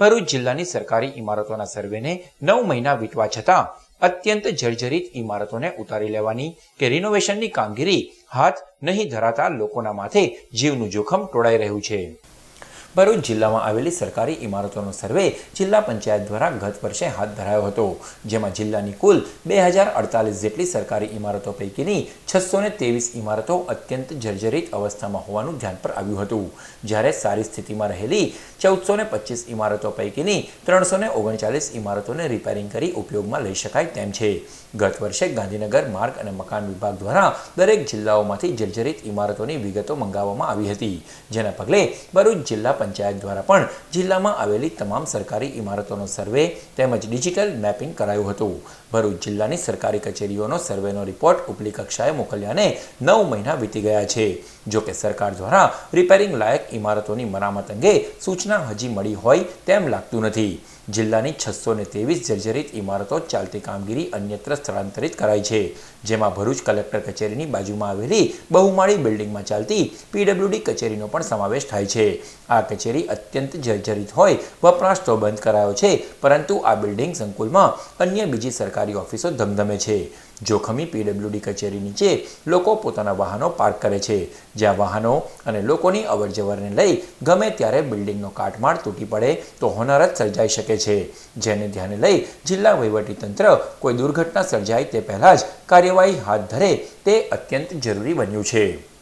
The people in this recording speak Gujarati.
ભરૂચ જિલ્લાની સરકારી ઇમારતોના સર્વેને નવ મહિના વીતવા છતાં અત્યંત જર્જરિત ઇમારતોને ઉતારી લેવાની કે રિનોવેશનની કામગીરી હાથ નહીં ધરાતા લોકોના માથે જીવનું જોખમ ટોળાઈ રહ્યું છે. ભરૂચ જિલ્લામાં આવેલી સરકારી ઇમારતોનો સર્વે જિલ્લા પંચાયત દ્વારા ગત વર્ષે હાથ ધરાયો હતો. જેમાં જિલ્લાની કુલ બે જેટલી સરકારી ઇમારતો પૈકીની છસો ઇમારતો અત્યંત જર્જરિત અવસ્થામાં હોવાનું ધ્યાન પર આવ્યું હતું. જ્યારે સારી સ્થિતિમાં રહેલી ચૌદસો ને પચીસ ઇમારતો પૈકીની ત્રણસો ઓગણચાલીસ ઇમારતોને રિપેરિંગ કરી ઉપયોગમાં લઈ શકાય તેમ છે. ગત વર્ષે ગાંધીનગર માર્ગ અને મકાન વિભાગ દ્વારા દરેક જિલ્લાઓમાંથી જર્જરિત ઇમારતોની વિગતો મંગાવવામાં આવી હતી. જેના પગલે ભરૂચ જિલ્લા પંચાયત દ્વારા પણ જિલ્લામાં આવેલી તમામ સરકારી ઇમારતોનો સર્વે તેમજ ડિજિટલ મેપિંગ કરાયું હતું. ભરૂચ જિલ્લાની સરકારી કચેરીઓનો સર્વેનો રિપોર્ટ ઉપલી કક્ષાએ મોકલ્યાને નવ મહિના વીતી ગયા છે. જોકે સરકાર દ્વારા રિપેરિંગ લાયક ઇમારતોની મરામત અંગે સૂચના હજી મળી હોય તેમ લાગતું નથી. જિલ્લાની છસો ને ત્રેવીસ જર્જરિત ઇમારતો ચાલતી કામગીરી અન્યત્ર સ્થળાંતરિત કરાઈ છે. જેમાં ભરૂચ કલેક્ટર કચેરીની બાજુમાં આવેલી બહુમાળી બિલ્ડિંગમાં ચાલતી પીડબ્લ્યુડી કચેરીનો પણ સમાવેશ થાય છે. આ કચેરી અત્યંત જર્જરિત હોય, વપરાશ તો બંધ કરાયો છે, પરંતુ આ બિલ્ડિંગ સંકુલમાં અન્ય બીજી સરકારી ઓફિસો ધમધમે છે. જોખમી પીડબ્લ્યુડી કચેરી નીચે લોકો પોતાના વાહનો પાર્ક કરે છે. જ્યાં વાહનો અને લોકોની અવરજવરને લઈ ગમે ત્યારે બિલ્ડિંગનો કાટમાળ તૂટી પડે, તો હોનારત સર્જાઈ શકે છે. જેને ધ્યાને લઈ જિલ્લા વહીવટીતંત્ર કોઈ દુર્ઘટના સર્જાય તે પહેલાં જ કાર્યવાહી હાથ ધરે તે અત્યંત જરૂરી બન્યું છે.